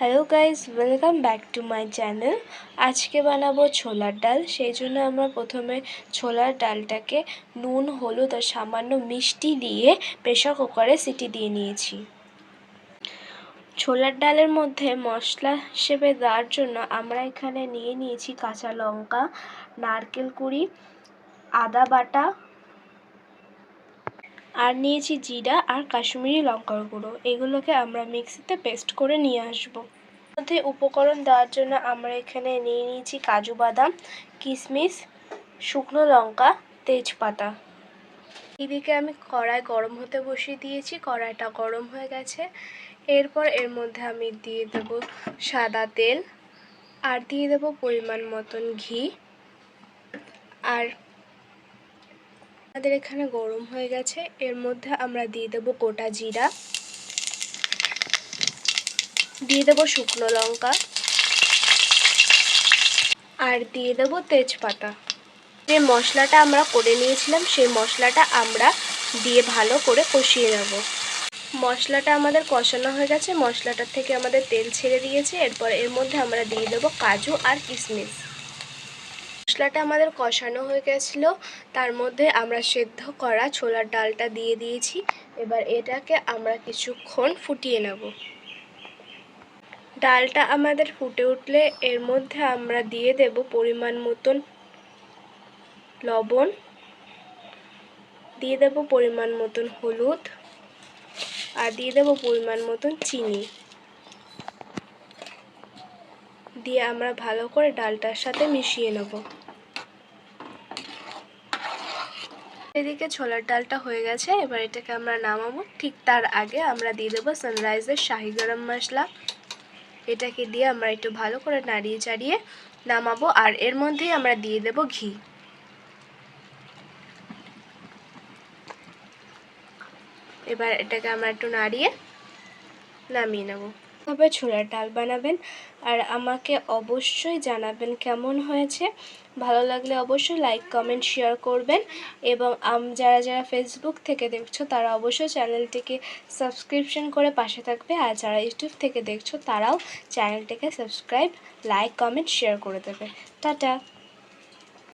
Hello guys welcome back to my channel আজকে বানাবো ছোলার ডাল। সেই জন্য আমরা প্রথমে ছোলার ডালটাকে নুন, হলুদ আর সামান্য মিষ্টি দিয়ে প্রেশার কুকারে সিটি দিয়ে নিয়েছি। ছোলার ডালের মধ্যে মশলা হিসেবে দেওয়ার জন্য আমরা এখানে নিয়ে নিয়েছি কাঁচা লঙ্কা, নারকেল কুড়ি, আদা বাটা আর নিয়েছি জিরা আর কাশ্মীরি লঙ্কার গুঁড়ো। এগুলোকে আমরা মিক্সিতে পেস্ট করে নিয়ে আসব। মধ্যে উপকরণ দেওয়ার জন্য আমরা এখানে নিয়ে নিয়েছি কাজু বাদাম, কিশমিশ, শুকনো লঙ্কা, তেজপাতা। এদিকে আমি কড়াই গরম হতে বসিয়ে দিয়েছি, কড়াইটা গরম হয়ে গেছে। এরপর এর মধ্যে আমি দিয়ে দেব সাদা তেল আর দিয়ে দেব পরিমাণ মতন ঘি। আর আমাদের এখানে গরম হয়ে গেছে। এর মধ্যে আমরা দিয়ে দেব গোটা জিরা। দিয়ে দেব শুকনো লঙ্কা। আর দিয়ে দেব তেজপাতা। যে মশলাটা আমরা করে নিয়েছিলাম, সেই মশলাটা আমরা দিয়ে ভালো করে কষিয়ে নেব। মশলাটা আমাদের কষানো হয়ে গেছে। মশলাটার থেকে আমাদের তেল ছেড়ে দিয়েছে। এরপর এর মধ্যে আমরা দিয়ে দেবো কাজু আর কিশমিশ। মশলাটা আমাদের কষানো হয়ে গেছিল। তার মধ্যে আমরা সেদ্ধ করা ছোলার ডালটা দিয়ে দিয়েছি। এবার এটাকে আমরা কিছুক্ষণ ফুটিয়ে নেব। ডালটা আমাদের ফুটে উঠলে এর মধ্যে আমরা দিয়ে দেব পরিমাণ মতন লবণ। দিয়ে দেব পরিমাণ মতন হলুদ। আর দিয়ে দেব পরিমাণ মতন চিনি। দিয়ে আমরা ভালো করে ডালটার সাথে মিশিয়ে নেব। এদিকে ছোলার ডালটা হয়ে গেছে, এবার এটাকে আমরা নামাবো। ঠিক তার আগে আমরা দিয়ে দেবো সানরাইজের শাহি গরম মশলা। এটাকে দিয়ে আমরা একটু ভালো করে নাড়িয়ে চাড়িয়ে নামাবো, আর এর মধ্যেই আমরা দিয়ে দেব ঘি। এবার এটাকে আমরা একটু নাড়িয়ে নামিয়ে নেব। তবে ছোলার ডাল বানাবেন আর আমাকে অবশ্যই জানাবেন কেমন হয়েছে। ভালো লাগলে অবশ্যই লাইক কমেন্ট শেয়ার করবেন এবং আম যারা যারা ফেসবুক থেকে দেখছ তারা অবশ্যই চ্যানেলটিকে সাবস্ক্রিপশন করে পাশে থাকবে আর যারা ইউটিউব থেকে দেখছ তারাও চ্যানেলটিকে সাবস্ক্রাইব লাইক কমেন্ট শেয়ার করে দেবে। টাটা!